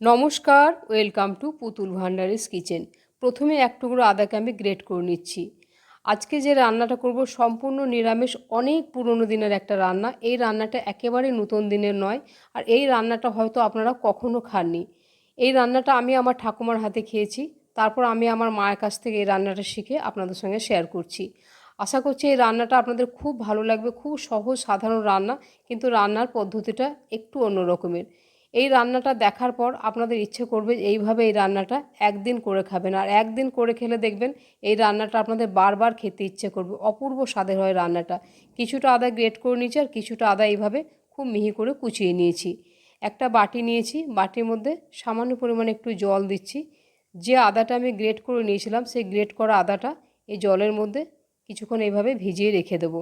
নমস্কার, welcome to পুতুল ভান্ডারিস kitchen. প্রথমে এক টুকরো আদাকে আমি গ্রেট করে নিচ্ছি। আজকে যে রান্নাটা করব সম্পূর্ণ নিরামিষ, অনেক পুরনো দিনের একটা রান্না। এই রান্নাটা একেবারে নতুন দিনের নয়, আর এই রান্নাটা হয়তো আপনারা কখনো খাননি। এই রান্নাটা আমি আমার ঠাকুমার হাতে খেয়েছি, তারপর আমি আমার মায়ের কাছ থেকে এই রান্নাটা শিখে আপনাদের সঙ্গে শেয়ার করছি। আশা করছি এই রান্নাটা আপনাদের খুব ভালো লাগবে, খুব সহজ সাধারণ রান্না, কিন্তু রান্নার পদ্ধতিটা একটু অন্য রকমের। এই রান্নাটা দেখার পর আপনাদের ইচ্ছে করবে এইভাবে এই রান্নাটা একদিন করে খাবেন। আর একদিন করে খেলে দেখবেন এই রান্নাটা আপনাদের বারবার খেতে ইচ্ছে করবে। অপূর্ব স্বাদের হয় রান্নাটা। কিছুটা আদা গ্রেট করে নিয়েছি আর কিছুটা আদা এইভাবে খুব মিহি করে কুচিয়ে নিয়েছি। একটা বাটি নিয়েছি। বাটির মধ্যে সামান্য পরিমাণে একটু জল দিচ্ছি। যে আদাটা আমি গ্রেট করে নিয়েছিলাম, সেই গ্রেট করা আদাটা এই জলের মধ্যে কিছুক্ষণ এইভাবে ভিজিয়ে রেখে দেবো।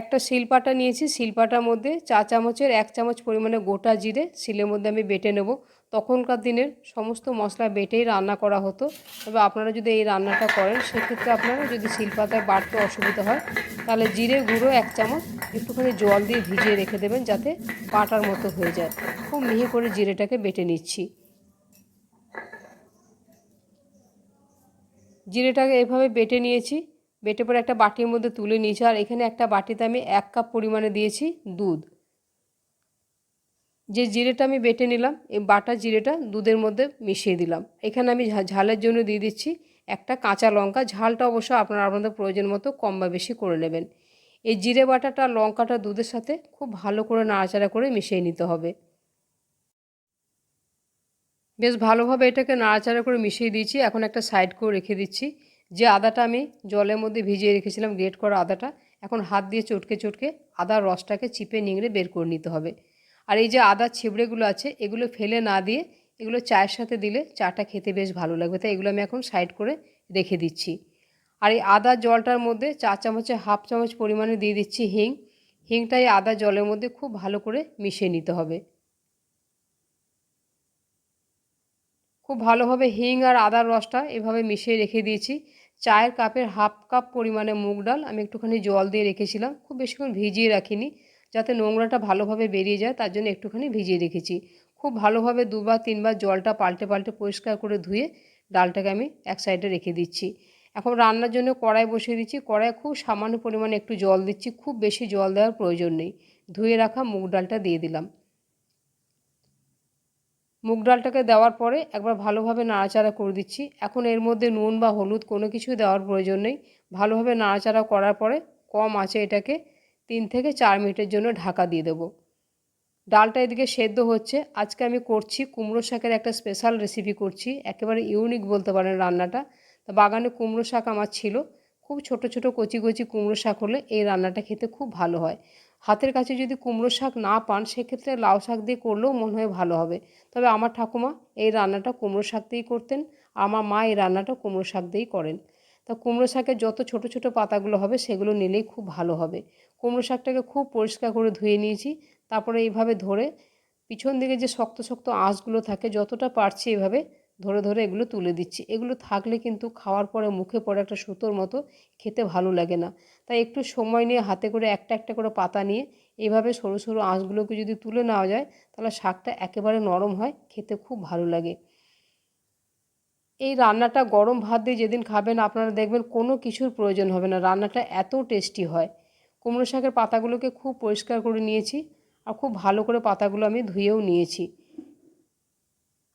একটা শিলপাটা নিয়েছি, শিলপাটার মধ্যে চা চামচের এক চামচ পরিমাণে গোটা জিরে, শিলের মধ্যে আমি বেটে নেব। তখনকার দিনের সমস্ত মশলা বেটেই রান্না করা হতো। তবে আপনারা যদি এই রান্নাটা করেন, সেক্ষেত্রে আপনারা যদি শিলপাতায় বাড়তে অসুবিধা হয়, তাহলে জিরে গুঁড়ো এক চামচ, একটুখানি জল দিয়ে ভিজিয়ে রেখে দেবেন যাতে বাটার মতো হয়ে যায়। খুব মিহি করে জিরেটাকে বেটে নিচ্ছি। জিরেটাকে এভাবে বেটে নিয়েছি। বেটে পরে একটা বাটির মধ্যে তুলে নিয়েছি আর এখানে একটা বাটিতে আমি এক কাপ পরিমাণে দিয়েছি দুধ। যে জিরেটা আমি বেটে নিলাম, এই বাটা জিরেটা দুধের মধ্যে মিশিয়ে দিলাম। এখানে আমি ঝালের জন্য দিয়ে দিচ্ছি একটা কাঁচা লঙ্কা। ঝালটা অবশ্য আপনারা আপনাদের প্রয়োজন মতো কম বা বেশি করে নেবেন। এই জিরে বাটাটা, লঙ্কাটা দুধের সাথে খুব ভালো করে নাড়াচাড়া করে মিশিয়ে নিতে হবে। বেশ ভালোভাবে এটাকে নাড়াচাড়া করে মিশিয়ে দিয়েছি। এখন একটা সাইড করে রেখে দিচ্ছি। যে আদাটা আমি জলের মধ্যে ভিজিয়ে রেখেছিলাম, গ্রেট করা আদাটা, এখন হাত দিয়ে চটকে চটকে আদার রসটাকে চিপে নিংড়ে বের করে নিতে হবে। আর এই যে আদার ছিবড়েগুলো আছে, এগুলো ফেলে না দিয়ে এগুলো চায়ের সাথে দিলে চাটা খেতে বেশ ভালো লাগবে। তাই এগুলো আমি এখন সাইড করে রেখে দিচ্ছি। আর এই আদার জলটার মধ্যে চা চামচে, হাফ চামচ পরিমাণে দিয়ে দিচ্ছি হিং। হিংটা এই আদা জলের মধ্যে খুব ভালো করে মিশিয়ে নিতে হবে। খুব ভালোভাবে হিং আর আদার রসটা এভাবে মিশিয়ে রেখে দিয়েছি। চায়ের কাপের হাফ কাপ পরিমাণে মুগ ডাল আমি একটুখানি জল দিয়ে রেখেছিলাম। খুব বেশিক্ষণ ভিজিয়ে রাখিনি যাতে নোংরাটা ভালোভাবে বেরিয়ে যায়, তার জন্য একটুখানি ভিজিয়ে রেখেছি। খুব ভালোভাবে দুবার তিনবার জলটা পাল্টে পাল্টে পরিষ্কার করে ধুয়ে ডালটাকে আমি এক সাইডে রেখে দিচ্ছি। এখন রান্নার জন্য কড়াই বসিয়ে দিচ্ছি। কড়াই খুব সামান্য পরিমাণে একটু জল দিচ্ছি। খুব বেশি জল দেওয়ার প্রয়োজন নেই। ধুয়ে রাখা মুগ ডালটা দিয়ে দিলাম। মুগ ডালটাকে দেওয়ার পরে একবার ভালোভাবে নাড়াচাড়া করে দিচ্ছি। এখন এর মধ্যে নুন বা হলুদ কোনো কিছু দেওয়ার প্রয়োজন নেই। ভালোভাবে নাড়াচাড়া করার পরে কম আছে এটাকে তিন থেকে চার মিনিটের জন্য ঢাকা দিয়ে দেবো। ডালটা এদিকে সেদ্ধ হচ্ছে। আজকে আমি করছি কুমড়ো শাকের একটা স্পেশাল রেসিপি করছি, একেবারে ইউনিক বলতে পারেন রান্নাটা। তা বাগানে কুমড়ো শাক আমার ছিল। খুব ছোট ছোট কচি কচি কুমড়ো শাক হলে এই রান্নাটা খেতে খুব ভালো হয়। হাতের কাছে যদি কুমড়ো শাক না পান, সেক্ষেত্রে লাউ শাক দিয়ে করলেও মনে হয় ভালো হবে। তবে আমার ঠাকুমা এই রান্নাটা কুমড়ো শাক দিয়েই করতেন, আমার মা এই রান্নাটা কুমড়ো শাক দিয়েই করেন। তা কুমড়ো শাকের যত ছোট ছোট পাতাগুলো হবে, সেগুলো নিলেই খুব ভালো হবে। কুমড়ো শাকটাকে খুব পরিষ্কার করে ধুয়ে নিয়েছি, তারপরে এইভাবে ধরে পিছন দিকে যে শক্ত শক্ত আঁশগুলো থাকে, যতটা পারছি এভাবে ধরে ধরে এগুলো তুলে দিচ্ছি। এগুলো থাকলে কিন্তু খাওয়ার পরে মুখে পড়ে একটা সুতোর মতো খেতে ভালো লাগে না। তাই একটু সময় নিয়ে হাতে করে একটা একটা করে পাতা নিয়ে এইভাবে সরু সরু আঁশগুলোকে যদি তুলে নেওয়া যায়, তাহলে শাকটা একেবারে নরম হয়, খেতে খুব ভালো লাগে। এই রান্নাটা গরম ভাত দিয়ে যেদিন খাবেন, আপনারা দেখবেন কোনো কিছুর প্রয়োজন হবে না। রান্নাটা এত টেস্টি হয়। কুমড়ো শাকের পাতাগুলোকে খুব পরিষ্কার করে নিয়েছি আর খুব ভালো করে পাতাগুলো আমি ধুয়েও নিয়েছি।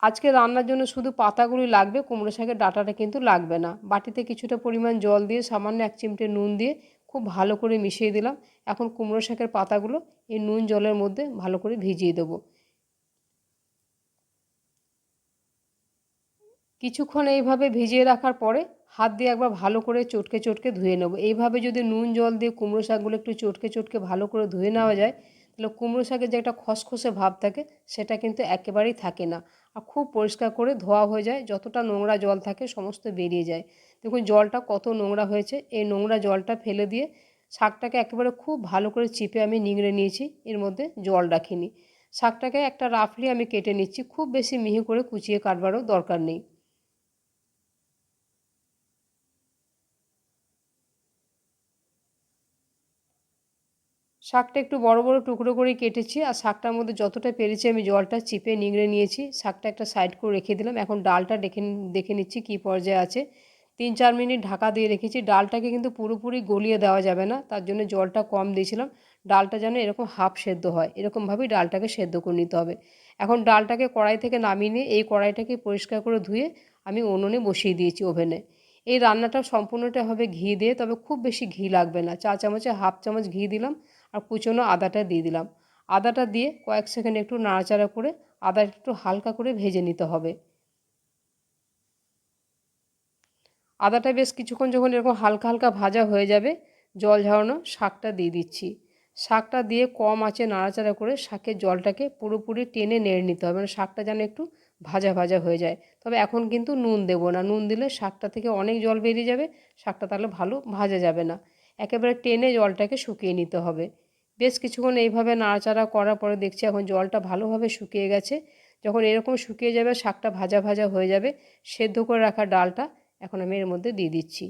আজকে রান্নার জন্য শুধু পাতাগুলি লাগবে, কুমড়ো শাকের ডাটাটা কিন্তু লাগবে না। বাটিতে কিছুটা পরিমাণ জল দিয়ে সামান্য এক চিমটে নুন দিয়ে খুব ভালো করে মিশিয়ে দিলাম। এখন কুমড়ো শাকের পাতাগুলো এই নুন জলের মধ্যে ভালো করে ভিজিয়ে দেবো। কিছুক্ষণ এইভাবে ভিজিয়ে রাখার পরে হাত দিয়ে একবার ভালো করে চটকে চটকে ধুয়ে নেব। এইভাবে যদি নুন জল দিয়ে কুমড়ো শাকগুলো একটু চটকে চটকে ভালো করে ধুয়ে নেওয়া যায়, তাহলে কুমড়ো শাকের যে একটা খসখসে ভাব থাকে, সেটা কিন্তু একেবারেই থাকে না। আর খুব পরিষ্কার করে ধোয়া হয়ে যায়। যতটা নোংরা জল থাকে সমস্ত বেরিয়ে যায়। দেখুন জলটা কত নোংরা হয়েছে। এই নোংরা জলটা ফেলে দিয়ে শাকটাকে একেবারে খুব ভালো করে চিপে আমি নিংড়ে নিয়েছি। এর মধ্যে জল রাখিনি। শাকটাকে একটা রাফলি আমি কেটে নিচ্ছি। খুব বেশি মিহি করে কুচিয়ে কাটবারও দরকার নেই। শাকটা একটু বড় বড় টুকরো করে কেটেছি আর শাকটার মধ্যে যতটা পেরেছি আমি জলটা চিপে নিংড়ে নিয়েছি। শাকটা একটা সাইড করে রেখে দিলাম। এখন ডালটা দেখে দেখে নিচ্ছি কী পর্যায়ে আছে। তিন চার মিনিট ঢাকা দিয়ে রেখেছি। ডালটাকে কিন্তু পুরোপুরি গলিয়ে দেওয়া যাবে না, তার জন্য জলটা কম দিয়েছিলাম। ডালটা যেন এরকম হাফ সেদ্ধ হয়, এরকমভাবেই ডালটাকে সেদ্ধ করে নিতে হবে। এখন ডালটাকে কড়াই থেকে নামিয়ে নিয়ে এই কড়াইটাকে পরিষ্কার করে ধুয়ে আমি উনুনে বসিয়ে দিয়েছি ওভেনে। এই রান্নাটা সম্পূর্ণটা হবে ঘি দিয়ে, তবে খুব বেশি ঘি লাগবে না। চা চামচে হাফ চামচ ঘি দিলাম। আর কুচনো আদাটা দিয়ে দিলাম। আদাটা দিয়ে কয়েক সেকেন্ড একটু নাড়াচাড়া করে আদা একটু হালকা করে ভেজে নিতে হবে। আদাটা বেশ কিছুক্ষণ যখন এরকম হালকা হালকা ভাজা হয়ে যাবে, জল ঝরানো শাকটা দিয়ে দিচ্ছি। শাকটা দিয়ে কম আঁচে নাড়াচাড়া করে শাকের জলটাকে পুরোপুরি টেনে নেড়ে নিতে হবে মানে শাকটা যেন একটু ভাজা ভাজা হয়ে যায়। তবে এখন কিন্তু নুন দেবো না, নুন দিলে শাকটা থেকে অনেক জল বেরিয়ে যাবে, শাকটা তাহলে ভালো ভাজা যাবে না। একেবারে টেনে জলটাকে শুকিয়ে নিতে হবে। বেশ কিছুক্ষণ এইভাবে নাড়াচাড়া করার পরে দেখছি এখন জলটা ভালোভাবে শুকিয়ে গেছে। যখন এরকম শুকিয়ে যাবে শাকটা ভাজা ভাজা হয়ে যাবে, সেদ্ধ করে রাখা ডালটা এখন আমি এর মধ্যে দিয়ে দিচ্ছি।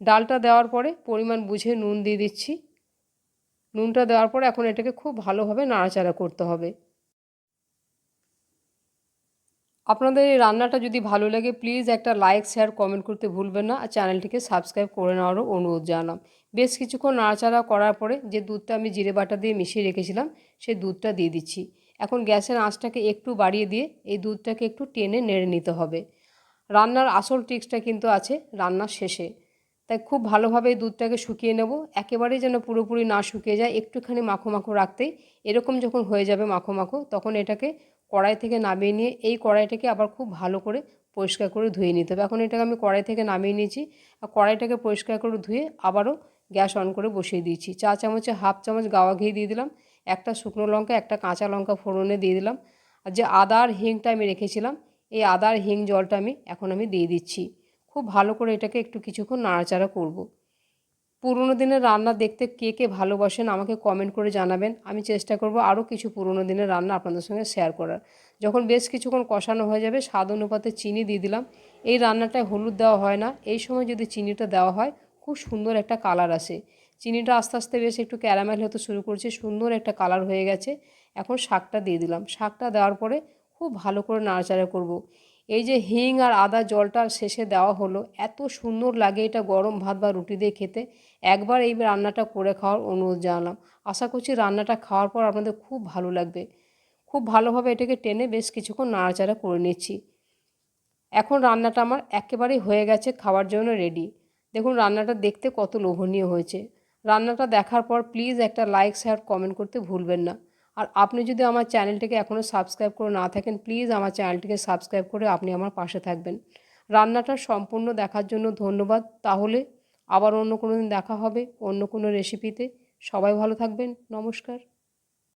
ডালটা দেওয়ার পরে পরিমাণ বুঝে নুন দিয়ে দিচ্ছি। নুনটা দেওয়ার পরে এখন এটাকে খুব ভালোভাবে নাড়াচাড়া করতে হবে। আপনাদের এই রান্নাটা যদি ভালো লাগে, প্লিজ একটা লাইক, শেয়ার, কমেন্ট করতে ভুলবেন না। আর চ্যানেলটিকে সাবস্ক্রাইব করে নেওয়ারও অনুরোধ জানালাম। বেশ কিছুক্ষণ নাড়াচাড়া করার পরে যে দুধটা আমি জিরে বাটা দিয়ে মিশিয়ে রেখেছিলাম সেই দুধটা দিয়ে দিচ্ছি। এখন গ্যাসের আঁচটাকে একটু বাড়িয়ে দিয়ে এই দুধটাকে একটু টেনে নেড়ে নিতে হবে। রান্নার আসল ট্রিক্সটা কিন্তু আছে রান্নার শেষে। তাই খুব ভালোভাবে এই দুধটাকে শুকিয়ে নেব। একেবারেই যেন পুরোপুরি না শুকিয়ে যায়, একটুখানি মাখো মাখো রাখতেই এরকম যখন হয়ে যাবে মাখো মাখো, তখন এটাকে কড়াই থেকে নামিয়ে নিয়ে এই কড়াইটাকে আবার খুব ভালো করে পরিষ্কার করে ধুয়ে নিতে হবে। এখন এটাকে আমি কড়াই থেকে নামিয়ে নিয়েছি। আর কড়াইটাকে পরিষ্কার করে ধুয়ে আবারও গ্যাস অন করে বসিয়ে দিয়েছি। চা চামচে হাফ চামচ গাওয়া ঘি দিয়ে দিলাম, একটা শুকনো লঙ্কা, একটা কাঁচা লঙ্কা ফোড়নে দিয়ে দিলাম। আর যে আদা আর হিংটা আমি রেখেছিলাম, এই আদা আর হিং জলটা আমি এখন আমি দিয়ে দিচ্ছি। খুব ভালো করে এটাকে একটু কিছুক্ষণ নাড়াচাড়া করব। পুরনো দিনের রান্না দেখতে কে কে ভালোবাসেন আমাকে কমেন্ট করে জানাবেন। আমি চেষ্টা করব আরও কিছু পুরনো দিনের রান্না আপনাদের সঙ্গে শেয়ার করার। যখন বেশ কিছুক্ষণ কষানো হয়ে যাবে, স্বাদ অনুপাতে চিনি দিয়ে দিলাম। এই রান্নাটায় হলুদ দেওয়া হয় না। এই সময় যদি চিনিটা দেওয়া হয় খুব সুন্দর একটা কালার আসে চিনিটা আস্তে আস্তে বেশ একটু ক্যারামেল হতে শুরু করছে, সুন্দর একটা কালার হয়ে গেছে। এখন শাকটা দিয়ে দিলাম। শাকটা দেওয়ার পরে খুব ভালো করে নাড়াচাড়া করব। এই যে হিং আর আদা জলটা শেষে দেওয়া হলো, এত সুন্দর লাগে এটা গরম ভাত বা রুটি দিয়ে খেতে। একবার এই রান্নাটা করে খাওয়ার অনুরোধ জানালাম। আশা করছি রান্নাটা খাওয়ার পর আপনাদের খুব ভালো লাগবে। খুব ভালোভাবে এটাকে টেনে বেশ কিছুক্ষণ নাড়াচাড়া করে নিচ্ছি। এখন রান্নাটা আমার একেবারেই হয়ে গেছে, খাওয়ার জন্য রেডি দেখুন, রান্নাটা দেখতে কত লোভনীয় হয়েছে। রান্নাটা দেখার পর প্লিজ একটা লাইক শেয়ার কমেন্ট করতে ভুলবেন না। আর আপনি যদি আমার চ্যানেলটিকে এখনও সাবস্ক্রাইব করে না থাকেন প্লিজ আমার চ্যানেলটিকে সাবস্ক্রাইব করে আপনি আমার পাশে থাকবেন। রান্নাটা সম্পূর্ণ দেখার জন্য ধন্যবাদ। তাহলে আবার অন্য কোনো দিন দেখা হবে অন্য কোনো রেসিপিতে সবাই ভালো থাকবেন। নমস্কার।